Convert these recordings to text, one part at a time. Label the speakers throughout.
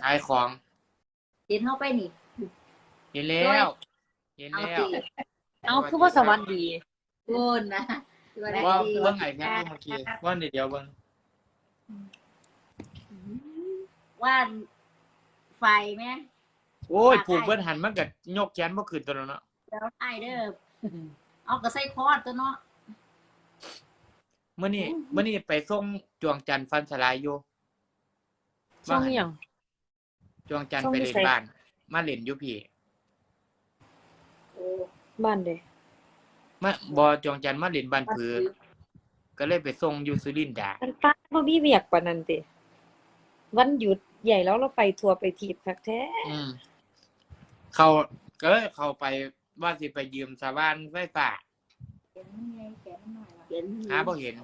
Speaker 1: ขายของ
Speaker 2: เห็นเข้าไปนี่
Speaker 1: เห็นแล้วเห็น
Speaker 2: เอา
Speaker 1: แล้ว
Speaker 2: สิ
Speaker 3: เอาคือว่าสวัสดี
Speaker 2: โกนนะสวัสดี
Speaker 1: ว่าเบิ่งไอ้แม่เมื่อกี้ว่าเดี๋ยวเบิ่ง
Speaker 2: ว่านไฟไหม
Speaker 1: โอ้ยผูกเบิ่นหันมันก็ยกแขนบ่ขึ้นตัวแล้วเนาะ
Speaker 2: แล้วไอเด้อเอากระใส่คอดตัวเนาะ
Speaker 1: มื้อนี้มื้อนี้ไปส่งจวงจันทร์ฟันสลายอยู่
Speaker 3: ช่องอหย่าง
Speaker 1: จวงจันทร์
Speaker 3: ส่ง
Speaker 1: ไป
Speaker 3: อยู่
Speaker 1: เล่น
Speaker 3: ไส
Speaker 1: บ้าน มาเล่นอยู่พี่
Speaker 2: โอ้
Speaker 3: บ้านเด้
Speaker 1: มาบ่จวงจันทร์มาเล่นบ้านผือ ก็เลยไปส่งอยู่สุรินทร์ดา
Speaker 3: มันป้าบ่มีเวียกปานนั้นติวันหยุดใหญ่แล้วเราไปทัวร์ไปทีบคักแท้
Speaker 1: อืมเขาก็เลยเข้าไปว่าสิไปยืมสว่านไฟฟ้า
Speaker 2: เห็นไงแขนหน่อยว่ะเห็น
Speaker 1: หาบ่เห็น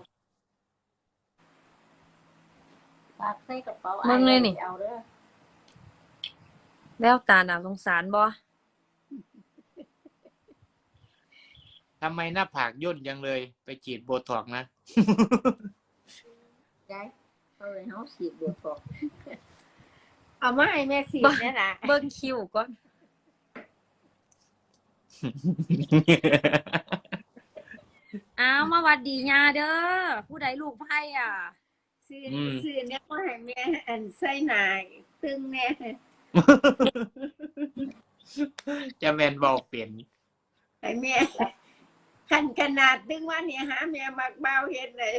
Speaker 2: ฝากใส่กระเป๋า
Speaker 3: มึงเลยนี่
Speaker 2: เอาเด้อ
Speaker 3: แววตาน่าสงสารบ่
Speaker 1: ทำไมหน้าผากย่นจังเลย ไปฉีดโบท็อกซ์นะ
Speaker 2: ยายเอาเลยเฮาฉีดบวกอก
Speaker 4: เอามาให้แม่สีเนี่ยนะ
Speaker 3: เบิ่งคิวก่อน อ้าวมาหวัดดีญาเด้อผู้ใดลูกไผ่อะ
Speaker 4: ซื้อ
Speaker 1: อืม
Speaker 4: ซื้อเนี่ยมาให้แม่อันใส่หนายตึงเนี่ย
Speaker 1: จะแมนบอกเปลี่ยน
Speaker 4: ให้แม่ขันขนาดตึงว่าเนี่ยหาแม่มักเบาเฮ็ดเลย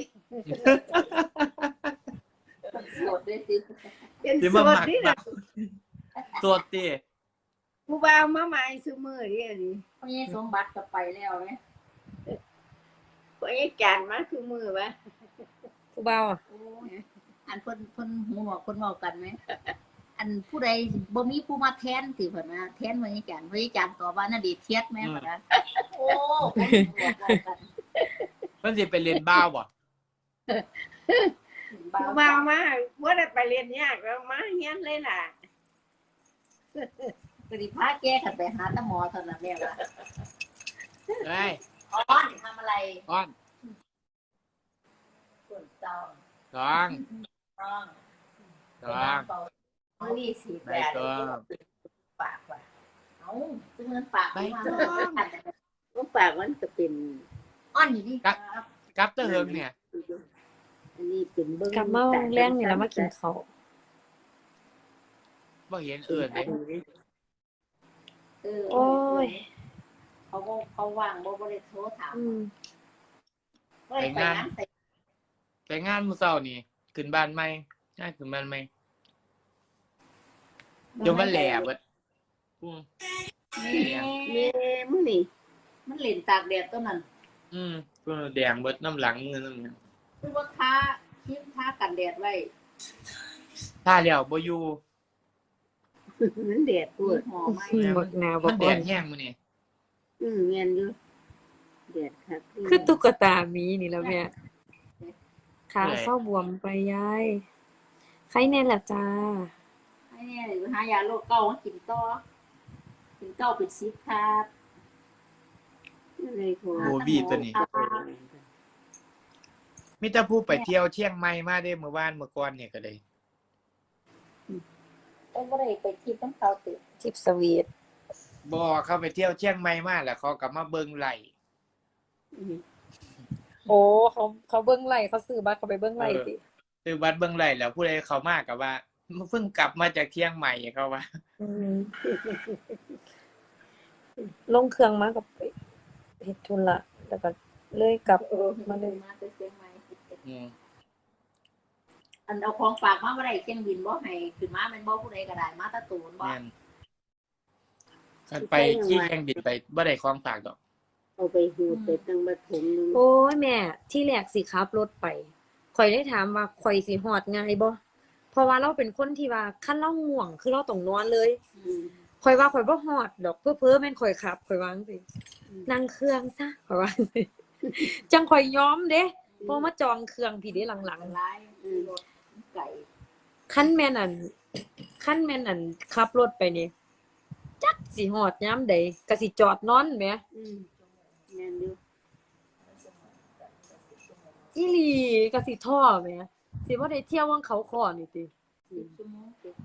Speaker 2: สดด้วยสิ
Speaker 4: เป็น
Speaker 1: สิ
Speaker 4: ส
Speaker 1: มา
Speaker 4: ด
Speaker 1: หมัก
Speaker 4: นี่
Speaker 1: บั
Speaker 4: นะ
Speaker 1: กตัวตี
Speaker 4: ผู้บ่าวมาใหม่ซุมือนี่นี่
Speaker 2: พ่อใหญ่สมบัติก็ไปแล้วไหม
Speaker 4: ก็ไอ้จานมาซุมือวะ
Speaker 3: ผู้เบาอะ
Speaker 2: โอ้ยอันเพิ่นเพิ่นหูหมอกเพิ่นเว้ากันไหม อันผู้ใดบ่มีผู้มาแทนสิเพิ่นว่าแทนพ่อใหญ่จันพ่อใหญ่จันตอบว่าน่ะดีเทียดแม่เพิ่นว่าโอ้เพิ่นบอกกัน
Speaker 1: เพิ่นสิไปเรียนบ้าวบ่
Speaker 4: ผู้บ่าวมาว่าได้ไปเรียนยากแล้วมาเฮียนเลยล่ะ
Speaker 2: ก็สิพาแก้กันไปหาตาหมอเท่านั้นแหละว่า
Speaker 1: เอ้ย
Speaker 2: อ้อนทำอะไร
Speaker 1: อ้อน
Speaker 2: ส่วนต้อง
Speaker 1: สอง
Speaker 2: ต้อง
Speaker 1: สอง
Speaker 2: เอานี่สี
Speaker 1: ไป
Speaker 2: แดง
Speaker 1: ตัว
Speaker 2: ปากว่ะเอ้าเป็นเงินปาก
Speaker 1: ไป
Speaker 2: มา
Speaker 1: ตัว
Speaker 4: ก็ปากมันก็เป็น
Speaker 2: อ้อนอยู่นี่
Speaker 1: ครับกลับเตอเฮิงเนี่ย
Speaker 4: อันนี้เป็นเบิ้ง
Speaker 3: กลับมาแรงนี่แล้วมากินข้าว
Speaker 1: บ่เห็นเอื่นเลย
Speaker 2: เออ
Speaker 3: โอ้ย
Speaker 2: เขาก็เขาว่างบ่บ่ได้โทรถาม
Speaker 3: อืม
Speaker 2: บ่ได้ไปงานใส่
Speaker 1: ไปงานมื้อเช้านี่ขึ้นบ้านใหม่งานขึ้นบ้านใหม่ เดี๋ยวมันแหล่เบิดอืม
Speaker 2: แม่
Speaker 4: แม่มึงนี่
Speaker 2: มันเล่นตากแดดตัวนั้น
Speaker 1: อืมเพิ่นแดงเบิดน้ำหลังมือน้ำหยัง
Speaker 2: คือว่าทาครีมทากันแดดไว้
Speaker 1: ถ้าแล้วบ่อยู่
Speaker 4: มันแดดปวด
Speaker 2: หอมไหม
Speaker 3: บักหนาบั
Speaker 1: มั
Speaker 3: ก
Speaker 1: นแด
Speaker 3: อ่อ
Speaker 1: ด
Speaker 3: น
Speaker 1: แห้งมื้อนี้
Speaker 4: อืมเงียนอยู่แดดครับ
Speaker 3: คือตุ๊กตาหมีนี่แล้วแม่ขาเศร้าบวมไปยาย ใครแน่ล่ะจ้า
Speaker 2: ไอ้เนี่ยหายาโรคเก่ามากินต่อกินเก่าเป็นซิปครับ
Speaker 4: อะไรขอ
Speaker 1: โบบี้ตัวนี้มีแต่ผู้ไปเที่ยวเชียงใหม่มาเด้เมื่อวานเมื่อก่อนเนี่ยก็เลย
Speaker 2: ต้องบ่ได้ไปทิพย์น้ำเตาติด
Speaker 3: ทิปสวีท
Speaker 1: บ่เขาไปเที่ยวเชียงใหม่มาแล้วเขากลับมาเบิ่งไหล
Speaker 3: โอ้เขาเขาเบิ้งไหลเขาซื้อบัตรเขาไปเบิ้งไหลติ
Speaker 1: คือบัดเบิ่งไหลแล้วผู้ใดเขามาก็ว่า เพิ่งกลับมาจากเชียงใหม่เขาว่า
Speaker 3: อืมลงเครื่องมากับไปเฮ็ดธุระแล้วก็เลยกลับ
Speaker 2: เออ
Speaker 3: มาเลย
Speaker 2: มาแต่เชียงใหม่
Speaker 1: อืม
Speaker 2: อันเอาของฝากมาบ่ได้เครื่องบินบ่ให้ขึ้นมาแม่นบ่ผู้ใดก็ได้มาแตะตูนบ่
Speaker 1: แม่นคันไปที่เครื่องบินไปบ่ได้ของฝากดอก
Speaker 4: เอาไปหูดไปตั้งบัดผมนึง
Speaker 3: โอ้ยแม่ ที่แรกสิขับรถไปข่อยได้ถามว่าข่อยสิฮอดง่ายบ่เพ ราะว่าเราเป็นคนที่ว่าคันเราง่วง คือเราต้องนอนเลย
Speaker 4: อืม
Speaker 3: ข่อยว่าข่อยบ่ฮอดดอกเพ้อๆแม่นข่อยขับข่อยวาจั่งสินั่งเครื่องซะข่อยว่าจั่งสิจังข่อยยอมเด้เพอมาจองเครื่องพี่เด้หลัง
Speaker 2: หลายรถไก่
Speaker 3: ๆคันแม่นอันคันแม่นอันขับรถไปนี่จักสิฮอดยามใดก็สิจอดนอนแหม
Speaker 4: อืมเงียนอยู่
Speaker 3: อีหลีก็สิท้อแหม สิบ่ได้เที่ยววังเขาคอนี่ติ
Speaker 2: 10ชั่วโมงติด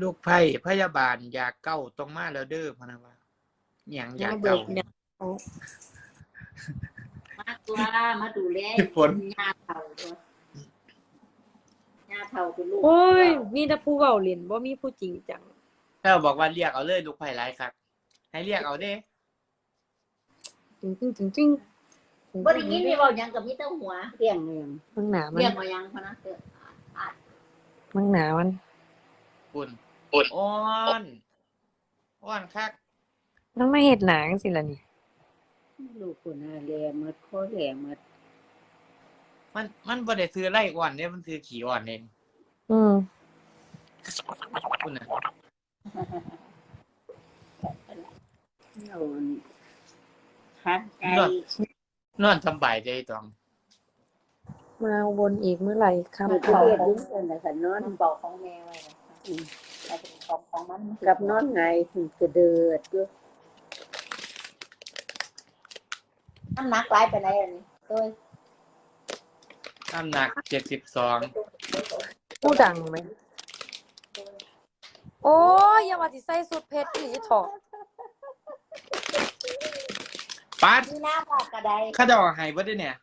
Speaker 1: ลูกไผ่พยาบาลยาเก้าตรงมาแล้วเด้อพะนะว่าหยังยา
Speaker 3: มาเบิ
Speaker 1: เก้าก
Speaker 3: เนี่ย
Speaker 2: มาตัวมาดูแล
Speaker 1: ฝน
Speaker 2: ยาเฒ่าตัวยาเฒ่าเป็นลูก
Speaker 3: โอ้ย มีแต่ผู้เว้าเล่นบ่มีผู้จริงจัง
Speaker 1: แล้วบอกว่าเรียกเอาเลยลูกไผ่หลายคักให้เรียกเอาเด้
Speaker 3: จริงจริงจริงจริง
Speaker 2: บ่ได้ยินมีเว้าหยังกับมีแต่หัว
Speaker 4: เลี้ยงเลี้ยง
Speaker 3: มังหนามัน
Speaker 2: เรียกว่าหยังพะนะเด้ออ่า
Speaker 3: มังหนามัน
Speaker 1: ปุ่นปุ่นอ้อนอ้อนคัก
Speaker 3: ต้องมาเฮ็ดหนังสิล่ะนี่
Speaker 4: ลูกคนน่ะแลหมดคอแลหมด
Speaker 1: มันมันบ่ได้ซื้อไล่อ่อนเด้มันซื้อขี่อ่อนเอง
Speaker 3: อืม
Speaker 1: คุณน่ะ
Speaker 4: เอาคัดไก่
Speaker 1: นอนสำบายใจตอง
Speaker 3: มาวนอีกเมื่อไหร่ครับ
Speaker 4: มันก็
Speaker 3: เขา
Speaker 4: เฮ็ดดึงกันน่ะค่ะนอน
Speaker 2: มันบอกของแม่ไว้นะคะอืมแต่เป็นของของมัน
Speaker 4: กับนอนไงถึงกระเดิดอยู่
Speaker 2: น้ำหนักหลายไปไหนอันนี้ตัว
Speaker 1: น้ำหนักเจ็ดสิบสอง
Speaker 3: ผู้ดังไหม โอ้ยอย่าว่าสิใส่สุดเพชรอีถอด
Speaker 1: ป้าด
Speaker 2: มีหน้าหมอกกระได
Speaker 1: ข้าจะเอาให้เบ่ได้เนี่ย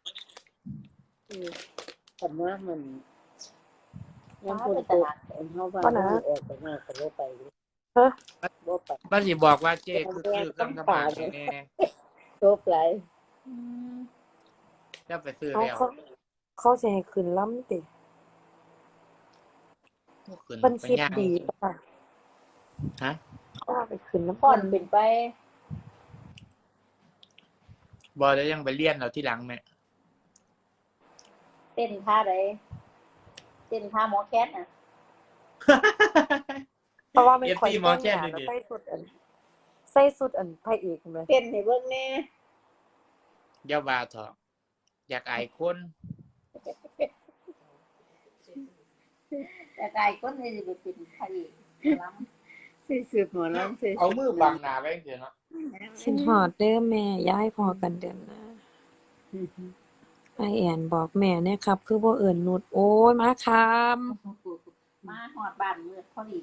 Speaker 4: คันว่ามันยังคนตกเฮาว่ามันออกไปนอกก็บ่ไปบ่ไป
Speaker 1: ป้าสิบอกว่าเจ้คือคือเครื่องสำอางแน่
Speaker 4: จบหลาย
Speaker 2: อืม
Speaker 1: ๆแล้วไปซื้อ
Speaker 3: เขา
Speaker 1: แล้ว
Speaker 3: เขาเขาสิให้ขึ้นล้ำติ
Speaker 1: พวกขึ้น
Speaker 3: มัน
Speaker 1: ไป
Speaker 3: คิด
Speaker 1: ย่าง
Speaker 3: ดีป่ะ
Speaker 1: ฮะ
Speaker 3: ว่าไปขึ้นน้ำ
Speaker 2: พ่อนเป็นไป
Speaker 1: บอแล้วยังไปเลี้ยนเราที่หลังแม่
Speaker 2: เต้นท่าใดเต้นท่าหมอแคทน่ะ
Speaker 3: เพราะว่ามัน
Speaker 1: เอฟ
Speaker 3: คอย
Speaker 1: ซีหมอ
Speaker 3: แต่ง
Speaker 1: แจ้
Speaker 3: ห
Speaker 1: ง
Speaker 3: น้า
Speaker 1: ดู
Speaker 3: แล้ว
Speaker 1: ดิ
Speaker 3: ใส่สุดอันใส่สุดอันพระเอกเลย
Speaker 4: เต้นให้เบิ่งแน่
Speaker 1: เยาบาเถอะอยากอายคน
Speaker 2: แต่กายก็เลยไปเป็นพระเอกล้
Speaker 4: สิสุดหมอลำสิ
Speaker 1: เอามือบังหน้าไว้เถอะเนาะ
Speaker 3: สินหอดเด้อแม่ย้ายพอกันเดือนหนะไอแอนบอกแม่เนี่ยครับ คือบ่เอิญนุดโอ้ยมาคามำ
Speaker 2: มาหอดบ้านมืดพอดี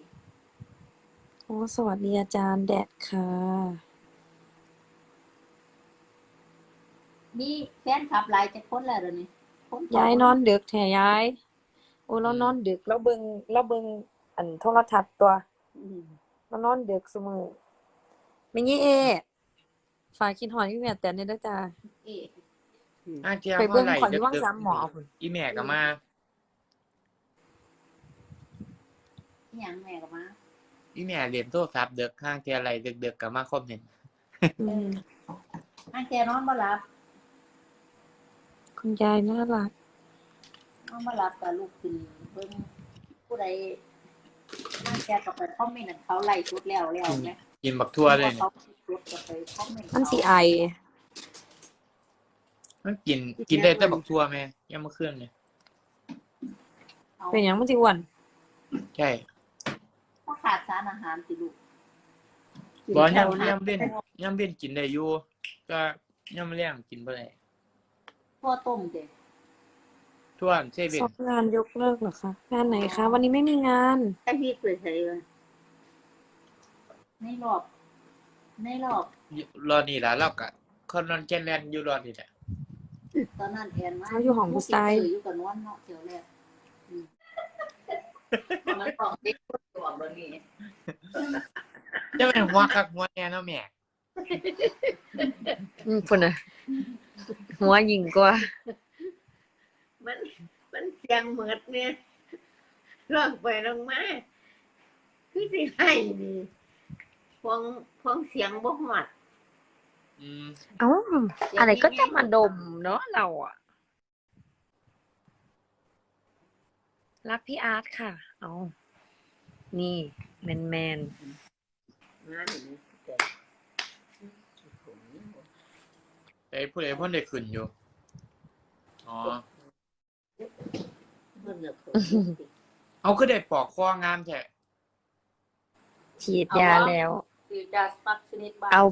Speaker 3: โอ้สวัสดีอาจารย์แดดค่ะ
Speaker 2: มีแฟนคลับหลายจะคนแล้วเดี๋ยวนี้คน
Speaker 3: ย้ายนอนดึกแท้ย้าย โอ้เรานอนดึกเราเบิ่งเราเบิ่งอันโทรทัศน์ตัวเรานอนดึกซุมื้อ แม่ยี่เอฝากคิดฮอดอีแม่แต่เนี่ยเด้อจ้า
Speaker 2: เอ๊ะ
Speaker 1: อาเทีย
Speaker 3: ไป
Speaker 1: เมื่
Speaker 3: เบิ่
Speaker 1: องไหร่
Speaker 3: ขอนอยู่วัง
Speaker 1: ดึก
Speaker 3: สามหมอพุ่น
Speaker 1: อีแม่ก็มา
Speaker 2: อิหยังแม่ก็มา
Speaker 1: อีแม่เรียนโทรศัพท์เด็กข้างเทียอะไรเด็กๆก็มาคอมเมนต์
Speaker 3: อืม
Speaker 2: นั่งแกนอนบ่หลับ
Speaker 3: คุณยายน่ารัก
Speaker 2: นอนบ่หลับกับลูกขึ้นเบิ่งผู้ใดนั่งแกก็ไปคอมเมนต์ให้เขาไล่ชุดแล้วแล้วแม่
Speaker 1: กินบักทั่วเลยเนี่ย
Speaker 2: เขาชุดก็ไปคอมเมนต์
Speaker 3: มันสิไอ
Speaker 1: มันกินกินได้แต่บักทั่วแม่ยังมาเคลื่อนเลย
Speaker 2: เอา
Speaker 3: เป็นหยังมันสิอ้วน
Speaker 1: ใช่
Speaker 2: เพราะขาดสารอาหารสิลูก
Speaker 1: บอย่ำย่ำเล่นย่ำเล่นกินได้อยู่ก็ย่ำเลี้ยงกินบ่ได้
Speaker 2: ทั่วต้มเด้
Speaker 1: ทั่วเซเว่น
Speaker 3: สอบงานยกเลิกเหรอคะงานไหนคะ วันนี้ไม่มีงาน
Speaker 4: ถ้าพี่ไปใส่ว่า
Speaker 2: ในรอบ ในรอบ
Speaker 1: รอนี่ล่ะเราก็คนนอนแก่นแลนอยู่รอนี่แหละ
Speaker 2: ตอนนั้นแอนมา
Speaker 3: เขาอยู่ห้องผู้ชาย
Speaker 2: อยู่กับนวลเนาะเดี๋ยวแรกอืมมันต้องเด็กตัวบ่นี่
Speaker 1: จะเป็นหัวคักหัวแน่เนาะแม่
Speaker 3: อืมพุ่นน่ะ หัวยิงกว่า
Speaker 4: มันมันเสียงเหมือดเนี่ยลองไปลองมาคือสิให้นี่ พวงพวงเสียงบ่ฮอด
Speaker 1: อืม
Speaker 3: เอ้าอะไรก็จะมาดมเนาะเราอะรักพี่อาร์ตค่ะ เอา นี่แมนแมน
Speaker 4: งานนี่แต่
Speaker 1: แต่ผู้ใดพ่นได้ขึ้นอยู่ อ๋อ
Speaker 4: เพิ่นน่ะเขา
Speaker 1: เอาคือได้ปอกคองามแท้
Speaker 3: ฉีดยาแล้ว
Speaker 2: คือจะสปักชนิดบ้า
Speaker 3: เอา